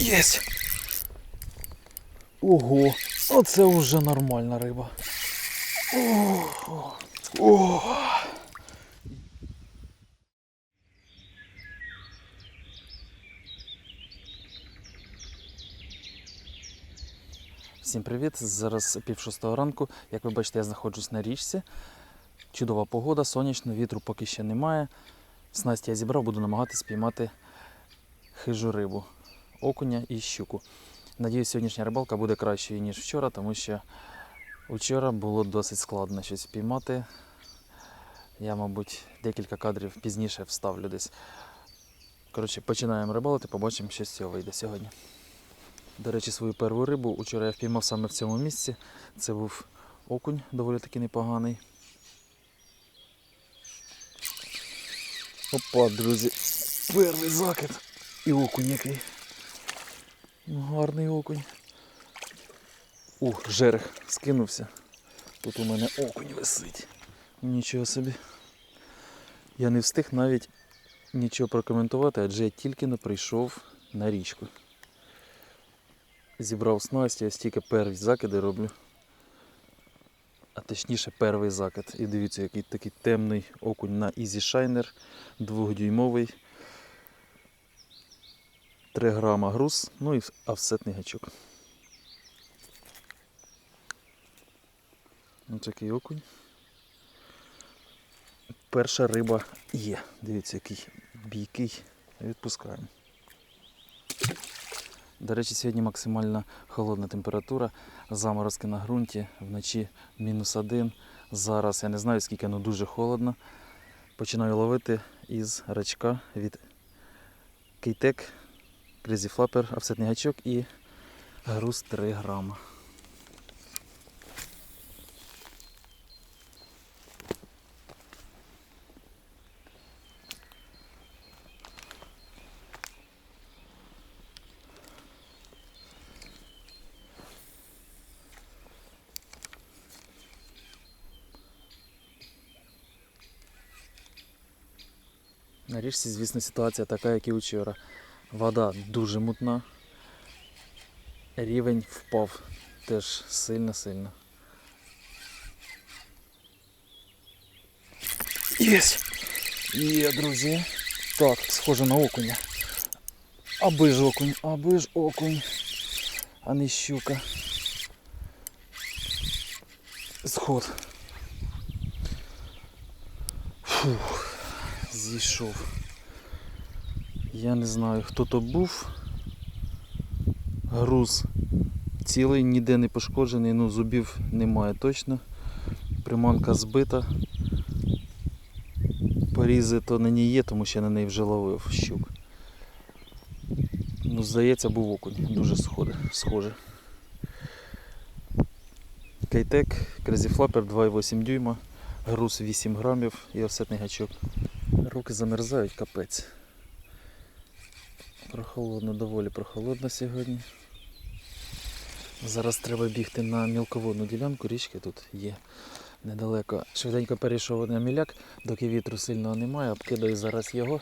Єсть! Ого, оце вже нормальна риба. О, о. Всім привіт! Зараз пів шостого ранку. Як ви бачите, я знаходжусь на річці. Чудова погода, сонячно, вітру поки ще немає. Снасті я зібрав, буду намагатися спіймати хижу рибу, окуня і щуку. Надіюсь, сьогоднішня рибалка буде кращою, ніж вчора, тому що вчора було досить складно щось спіймати. Я, мабуть, декілька кадрів пізніше вставлю десь. Коротше, починаємо рибалити, побачимо, що з цього вийде сьогодні. До речі, свою першу рибу вчора я впіймав саме в цьому місці. Це був окунь, доволі таки непоганий. Опа, друзі, перший закид. І окунь який. Гарний окунь. Ух, жерех скинувся. Тут у мене окунь висить. Нічого собі. Я не встиг навіть нічого прокоментувати, адже я тільки не прийшов на річку. Зібрав снасті, ось тільки перші закиди роблю. А точніше перший закид. І дивіться, який такий темний окунь на Easy Shiner, двохдюймовий. 3 грама груз, ну і офсетний гачок. Ось такий окунь. Перша риба є. Дивіться, який бійкий. Відпускаємо. До речі, сьогодні максимально холодна температура, заморозки на ґрунті, вночі мінус один. Зараз я не знаю скільки, але дуже холодно. Починаю ловити із рачка від Кейтек, Crazy Flapper, офсетний гачок і груз 3 грама. На річці, звісно, ситуація така, як і вчора. Вода дуже мутна. Рівень впав теж сильно-сильно. Єсть! Є, друзі. Так, схоже на окуня. Аби ж окунь, аби ж окунь, а не щука. Сход. Фух зійшов. Я не знаю, хто то був. Груз цілий, ніде не пошкоджений, ну зубів немає точно. Приманка збита. Порізи то на ній є, тому що я на неї вже ловив щук. Ну, здається, був окунь, дуже схоже. схоже. Кейтек, Crazy Flapper 2,8 дюйма, груз 8 грамів і офсетний гачок. Руки замерзають, капець. Прохолодно, доволі прохолодно сьогодні. Зараз треба бігти на мілководну ділянку, річки тут є недалеко. Швиденько перейшов на міляк, доки вітру сильного немає, обкидаю зараз його.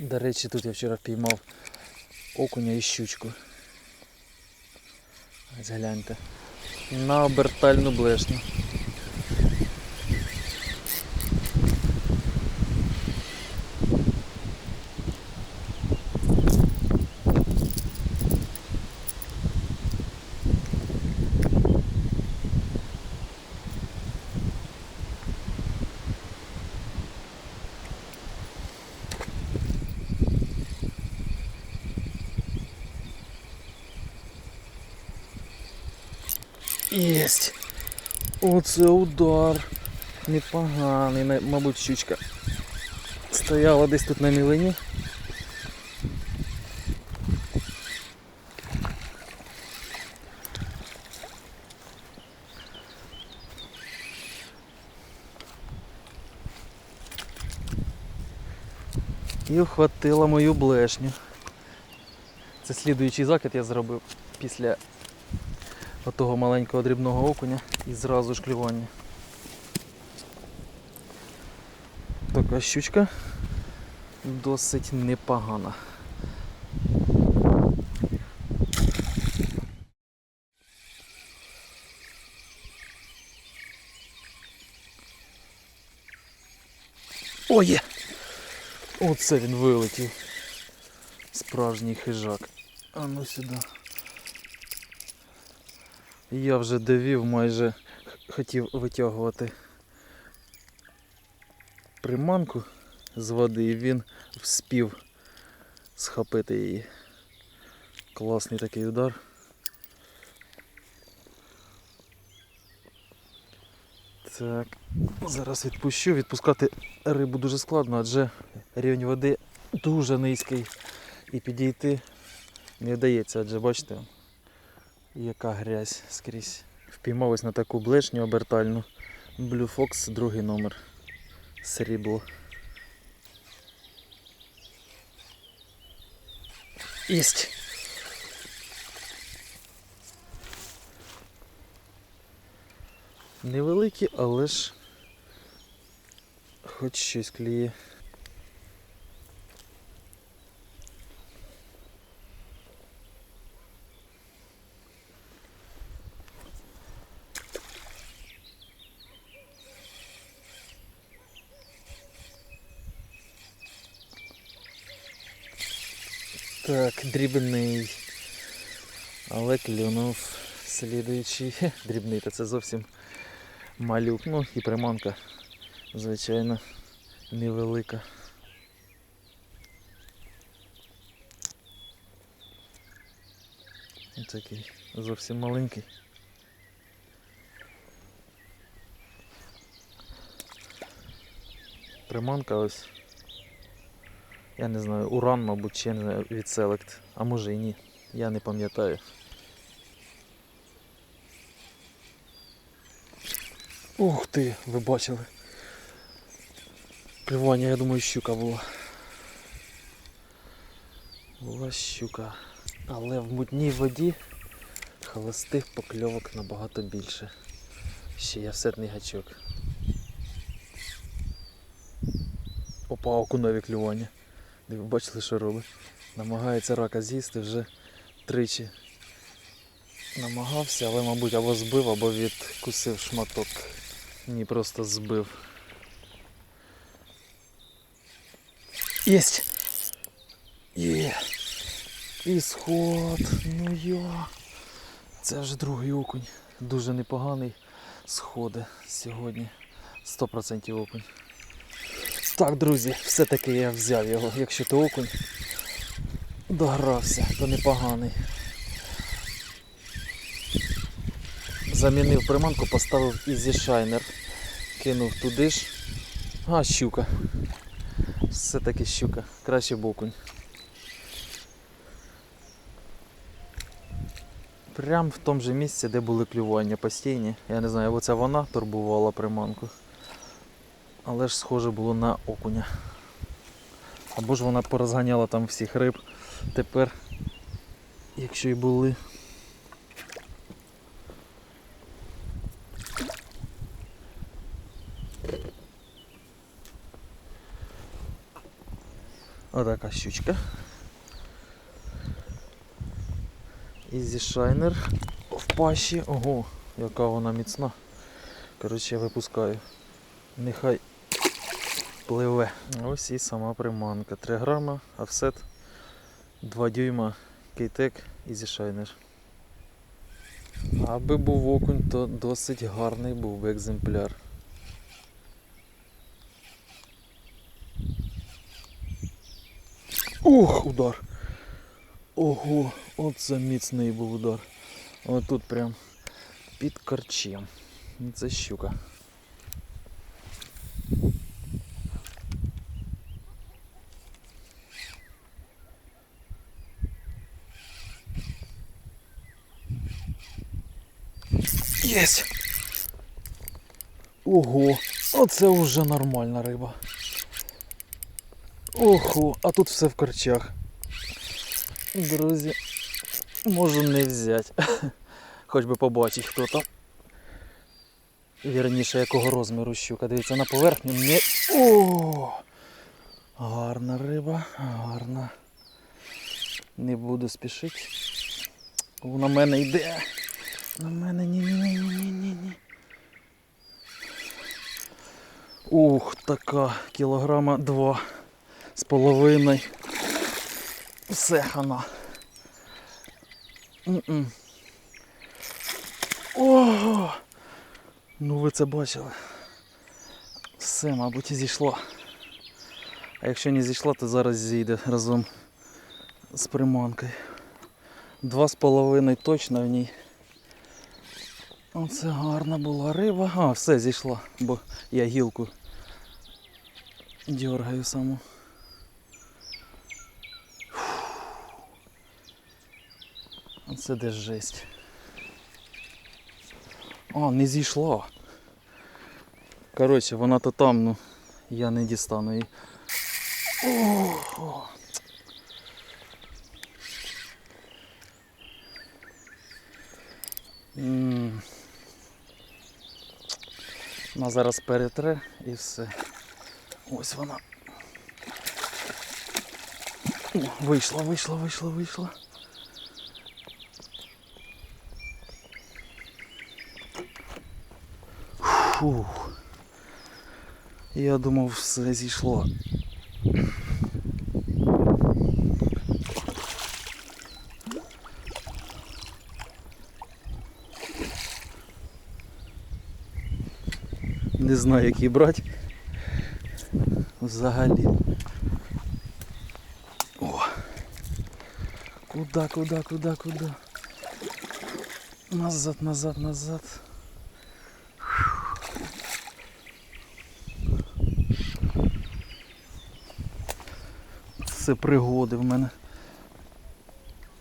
До речі, тут я вчора впіймав окуня і щучку. Ось гляньте. На обертальну блешню. Єсть. Оце удар. Непоганий, мабуть, щучка. Стояла десь тут на мілині. І вхватила мою блешню. Це слідуючий закид я зробив після отого маленького дрібного окуня і зразу ж клювання. Така щучка досить непогана. О! Оце він вилетів. Справжній хижак. А ну сюди. Я вже довів, майже хотів витягувати приманку з води, і він вспів схопити її. Класний такий удар. Так, зараз відпущу. Відпускати рибу дуже складно, адже рівень води дуже низький. І підійти не вдається, адже бачите, яка грязь скрізь. Впіймав ось на таку блешню обертальну. Blue Fox, другий номер. Срібло. Єсть! Невеликі, але ж хоч щось кліє. Так, дрібний. Але клюнув слідуючий. Дрібний, та це зовсім малюк. Ну і приманка, звичайно, невелика. Ось Такий зовсім маленький. Приманка ось. Я не знаю, уран, мабуть, чи не знаю, від Select. А може і ні. Я не пам'ятаю. Ух ти, ви бачили. Клювання, я думаю, щука була. Була щука. Але в мутній воді холостих покльовок набагато більше. Ще є всетний гачок. Опа, окунові клювання. Ви бачили, що робить? Намагається рака з'їсти вже тричі. Намагався, але, мабуть, або збив, або відкусив шматок. Ні, просто збив. Єсть! Є! Ісход! Ну я! Це вже другий окунь. Дуже непоганий сходи сьогодні. 100% окунь. Так, друзі, все-таки я взяв його. Якщо то окунь догрався, то непоганий. Замінив приманку, поставив Easy Shiner. Кинув туди ж. А, щука. Все-таки щука. Краще б окунь. Прям в тому же місці, де були клювання постійні. Я не знаю, або це вона турбувала приманку. Але ж схоже було на окуня. Або ж вона порозганяла там всіх риб. Тепер, якщо і були. Отака щучка. Easy Shiner в пащі. Ого, яка вона міцна. Коротше, я випускаю. Нехай пливе. Ось і сама приманка. 3 грама, офсет 2 дюйма, кейтек Easy Shiner. Аби був окунь, то досить гарний був би екземпляр. Ух, удар! Ого, оце міцний був удар. Отут прям під корчем. Це щука. Єсть! Ого, оце вже нормальна риба. Ого, а тут все в корчах. Друзі, можу не взяти. Хоч би побачить, хто там. Вірніше, якого розміру щука. Дивіться на поверхню. Не... О! Гарна риба, гарна. Не буду спішити. На мене йде. На мене ні-ні-ні-ні-ні-ні. Ух, така кілограма два з половиною. Все хана. М-м. Ого! Ну ви це бачили. Все, мабуть, і зійшло. А якщо не зійшла, то зараз зійде разом з приманкою. Два з половиною точно в ній. Оце гарна була риба. А, все зійшла, бо я гілку дергаю саму. Оце де жесть. А, не зійшла. Коротше, вона то там, ну я не дістану її. О, М. Вона зараз перетре і все. Ось вона. Вийшла, вийшла, вийшла, вийшла. Фух. Я думав, все зійшло. Не знаю, який брати. Взагалі. О. Куда, куда, куда, куда? Назад, назад, назад. Це пригоди в мене.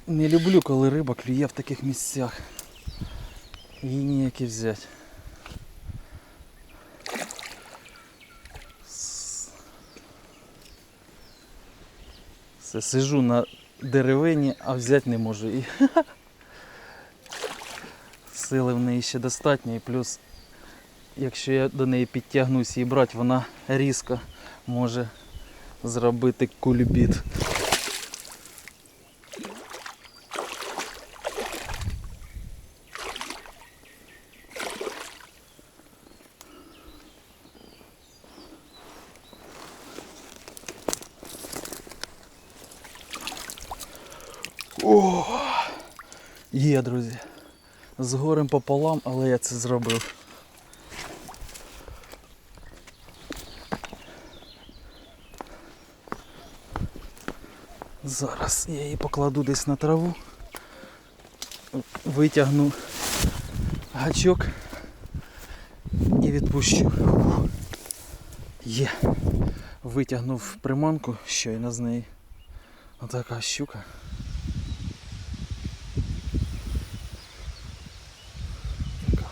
Не люблю, коли риба клює в таких місцях. Її ніякі взяти. Все, сижу на деревині, а взяти не можу. її. сили в неї ще достатньо, і плюс, якщо я до неї підтягнусь і брати, вона різко може зробити кульбіт. О, є, друзі. З горем пополам, але я це зробив. Зараз я її покладу десь на траву, витягну гачок і відпущу. Є. Витягнув приманку щойно з неї. Отака щука. Така.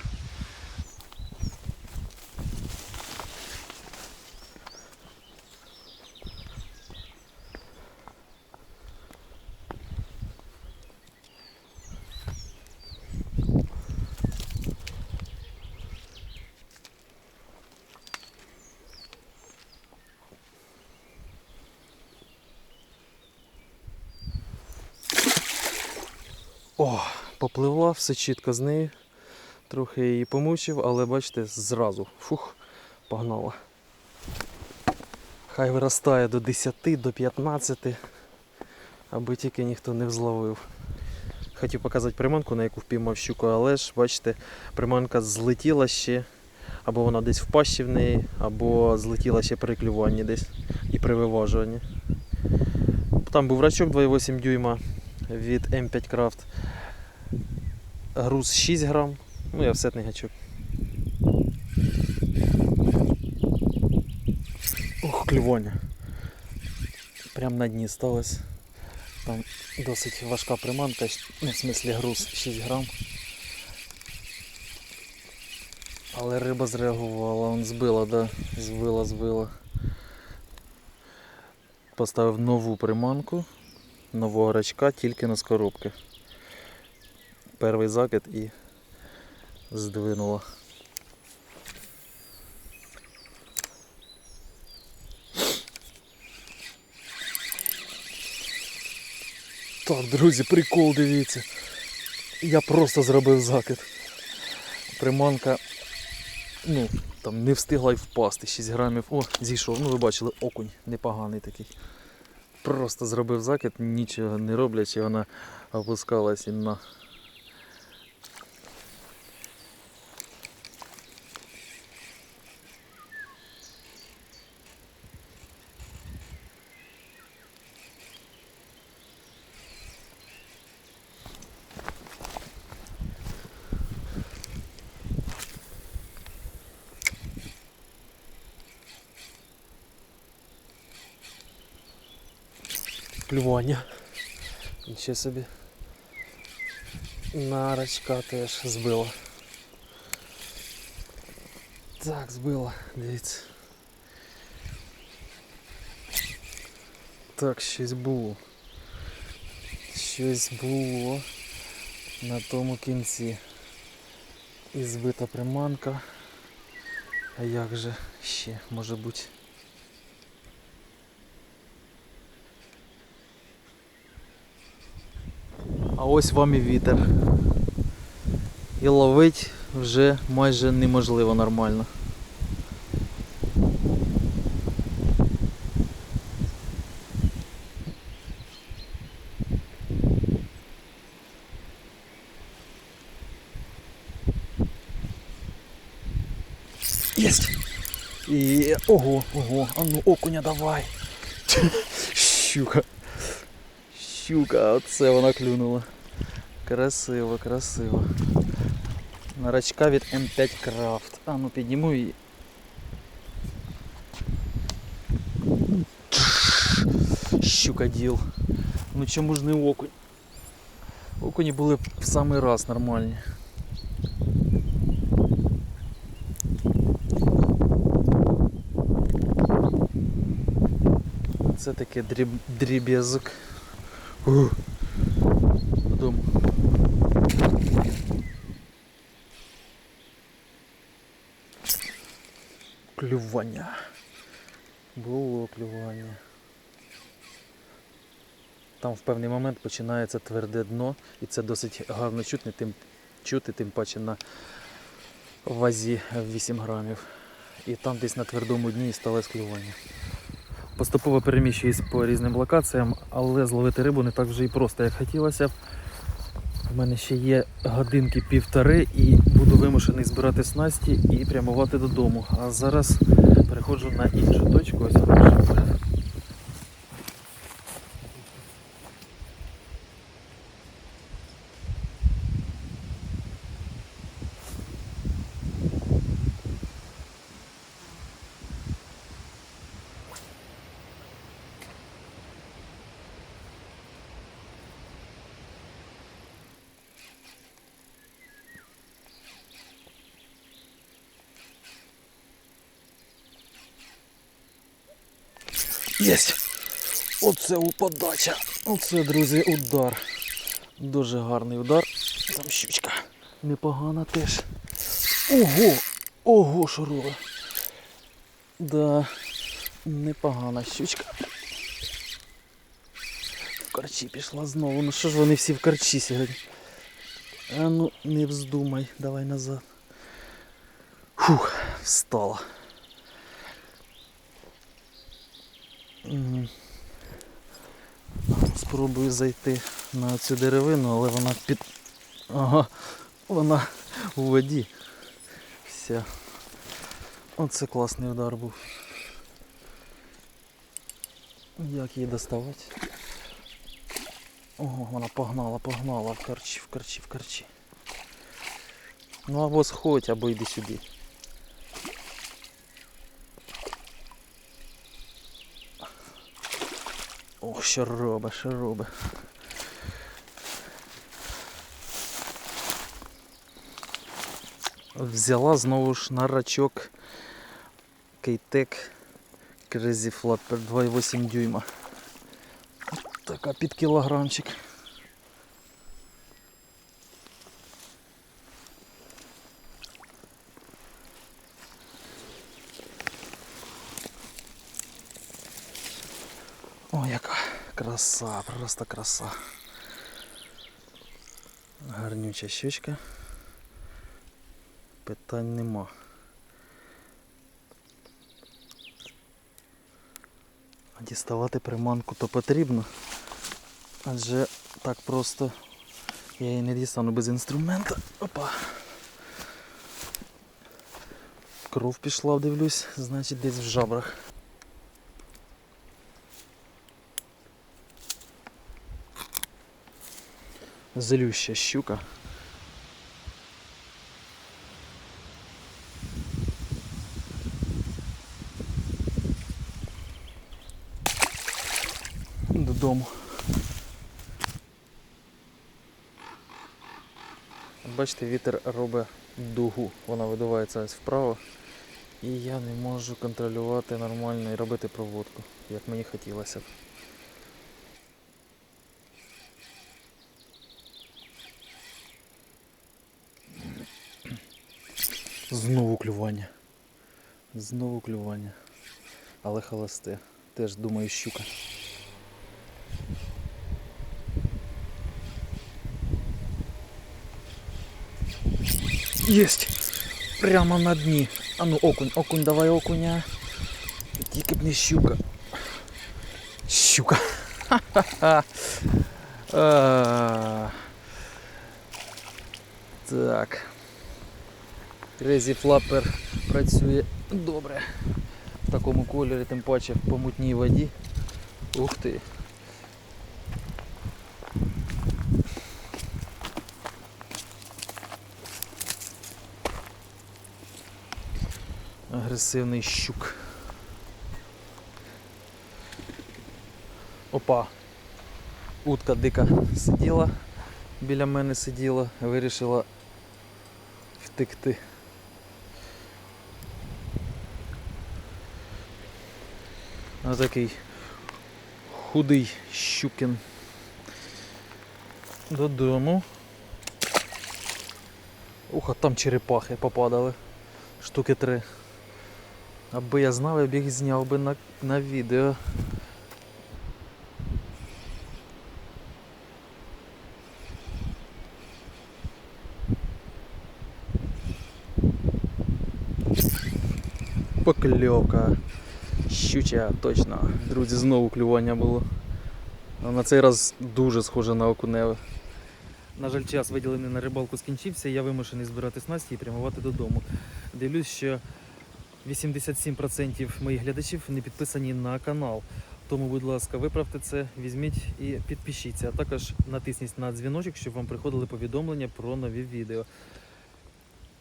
О, попливла, все чітко з нею. Трохи її помучив, але бачите, зразу. Фух, погнала. Хай виростає до 10, до 15, аби тільки ніхто не взловив. Хотів показати приманку, на яку впіймав щуку, але ж, бачите, приманка злетіла ще, або вона десь в пащі в неї, або злетіла ще при клюванні десь і при виважуванні. Там був рачок 2,8 дюйма від M5 Craft. Груз 6 грам, ну і офсетний гачок. Ох, клювання. Прям на дні сталося. Там досить важка приманка, ну, в смислі груз 6 грам. Але риба зреагувала, он збила, да, збила, збила. Поставив нову приманку, нового рачка тільки на скоробки. Перший закид і здвинула. Так, друзі, прикол, дивіться. Я просто зробив закид. Приманка, ну, там не встигла й впасти. 6 грамів. О, зійшов. Ну ви бачили, окунь непоганий такий. Просто зробив закид, нічого не роблячи, вона опускалась і на. Клювання. Нічого собі. Нарочка теж збила. Так, збила, дивіться. Так, щось було. Щось було на тому кінці. І збита приманка. А як же ще може бути? А ось вам і вітер. І ловить вже майже неможливо нормально. Єсть! І ого, ого, а ну окуня давай. Щука. Щука, оце вона клюнула. Красиво, красиво. Нарачка від М5 Craft. А ну підніму її. Щука діл. Ну чому ж не окунь? Окуні були в самий раз нормальні. Це таке дріб... дріб'язок. Додому. Клювання. Було клювання. Там в певний момент починається тверде дно, і це досить гарно чути, тим, чути, тим паче на вазі 8 грамів. І там десь на твердому дні і сталося клювання. Поступово переміщуюсь по різним локаціям, але зловити рибу не так вже і просто, як хотілося. У мене ще є годинки півтори і буду вимушений збирати снасті і прямувати додому. А зараз переходжу на іншу точку. Ось вона вже буде. Єсть! Оце уподача. Оце, друзі, удар. Дуже гарний удар. Там щучка. Непогана теж. Ого! Ого, шурула. Да, непогана щучка. В карчі пішла знову. Ну що ж вони всі в карчі сьогодні? А ну, не вздумай, давай назад. Фух, встала. Спробую зайти на цю деревину, але вона під. Ага, вона у воді. Вся. Оце класний удар був. Як її доставати? Ого, вона погнала, погнала в карчі, в карчі, в карчі. Ну або сходь, або йди сюди. Що робить, що робить. Взяла знову ж на рачок Кейтек Crazy Flapper 2,8 дюйма. Така під кілограмчик. краса, просто краса. Гарнюча щучка. Питань нема. Діставати приманку то потрібно, адже так просто я її не дістану без інструмента. Опа. Кров пішла, дивлюсь, значить десь в жабрах. Злюща щука. Додому. Бачите, вітер робить дугу, вона видувається ось вправо. І я не можу контролювати нормально і робити проводку, як мені хотілося б. Знову клювання. Знову клювання. Але холосте. Теж думаю щука. Єсть! Прямо на дні. А ну окунь, окунь, давай окуня. Тільки б не щука. Щука. Ха-ха-ха. Так. Crazy Flapper працює добре. В такому кольорі, тим паче в помутній воді. Ух ти. Агресивний щук. Опа. Утка дика сиділа, біля мене сиділа, вирішила втекти. А такий худий щукін. Додому. Ух, а там черепахи попадали. Штуки три. Аби я знав, я б їх зняв би на, на відео. Покльовка. Щуча, точно. Друзі, знову клювання було. На цей раз дуже схоже на окуневе. На жаль, час виділений на рибалку скінчився, я вимушений збирати снасті і прямувати додому. Дивлюсь, що 87% моїх глядачів не підписані на канал. Тому, будь ласка, виправте це, візьміть і підпишіться. А також натисніть на дзвіночок, щоб вам приходили повідомлення про нові відео.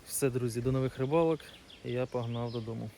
Все, друзі, до нових рибалок. Я погнав додому.